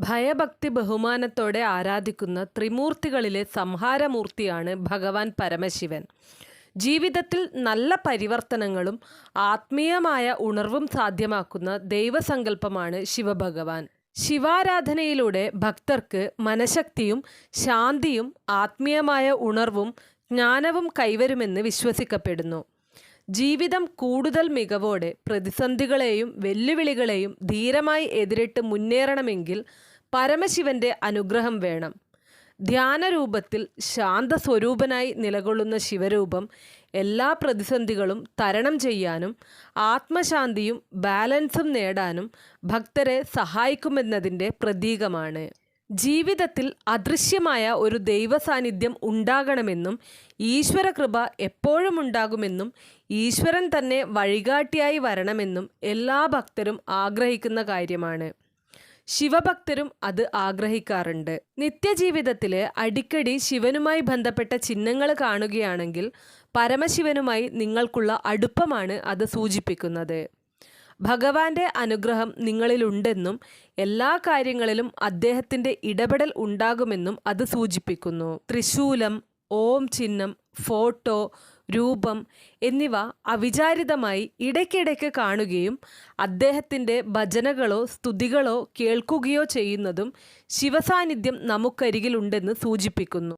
ഭയഭക്തി ബഹുമാനത്തോടെ ആരാധിക്കുന്ന ത്രിമൂർത്തികളിലെ സംഹാരമൂർത്തിയാണ് ഭഗവാൻ പരമശിവൻ. ജീവിതത്തിൽ നല്ല പരിവർത്തനങ്ങളും ആത്മീയമായ ഉണർവും സാധ്യമാക്കുന്ന ദൈവസങ്കല്പമാണ് ശിവഭഗവാൻ. ശിവാരാധനയിലൂടെ ഭക്തർക്ക് മനഃശക്തിയും ശാന്തിയും ആത്മീയമായ ഉണർവും ജ്ഞാനവും കൈവരുമെന്ന് വിശ്വസിക്കപ്പെടുന്നു. ജീവിതം കൂടുതൽ മികവോടെ പ്രതിസന്ധികളെയും വെല്ലുവിളികളെയും ധീരമായി എതിരിട്ട് മുന്നേറണമെങ്കിൽ പരമശിവന്റെ അനുഗ്രഹം വേണം. ധ്യാനരൂപത്തിൽ ശാന്തസ്വരൂപനായി നിലകൊള്ളുന്ന ശിവരൂപം എല്ലാ പ്രതിസന്ധികളും തരണം ചെയ്യാനും ആത്മശാന്തിയും ബാലൻസും നേടാനും ഭക്തരെ സഹായിക്കുമെന്നതിന്റെ പ്രതീകമാണ്. ജീവിതത്തിൽ അദൃശ്യമായ ഒരു ദൈവ സാന്നിധ്യം ഉണ്ടാകണമെന്നും ഈശ്വരകൃപ എപ്പോഴും ഉണ്ടാകുമെന്നും ഈശ്വരൻ തന്നെ വഴികാട്ടിയായി വരണമെന്നും എല്ലാ ഭക്തരും ആഗ്രഹിക്കുന്ന കാര്യമാണ്. ശിവഭക്തരും അത് ആഗ്രഹിക്കാറുണ്ട്. നിത്യജീവിതത്തിൽ അടിക്കടി ശിവനുമായി ബന്ധപ്പെട്ട ചിഹ്നങ്ങൾ കാണുകയാണെങ്കിൽ പരമശിവനുമായി നിങ്ങൾക്കുള്ള അടുപ്പമാണ് അത് സൂചിപ്പിക്കുന്നത്. ഭഗവാന്റെ അനുഗ്രഹം നിങ്ങളിലുണ്ടെന്നും എല്ലാ കാര്യങ്ങളിലും അദ്ദേഹത്തിന്റെ ഇടപെടൽ ഉണ്ടാകുമെന്നും അത് സൂചിപ്പിക്കുന്നു. ത്രിശൂലം ഓം ചിഹ്നം ഫോട്ടോ രൂപം എന്നിവ അവിചാരിതമായി ഇടയ്ക്കിടയ്ക്ക് കാണുകയും അദ്ദേഹത്തിന്റെ ഭജനകളോ സ്തുതികളോ കേൾക്കുകയോ ചെയ്യുന്നതും ശിവസാന്നിധ്യം നമുക്കരികിലുണ്ടെന്ന് സൂചിപ്പിക്കുന്നു.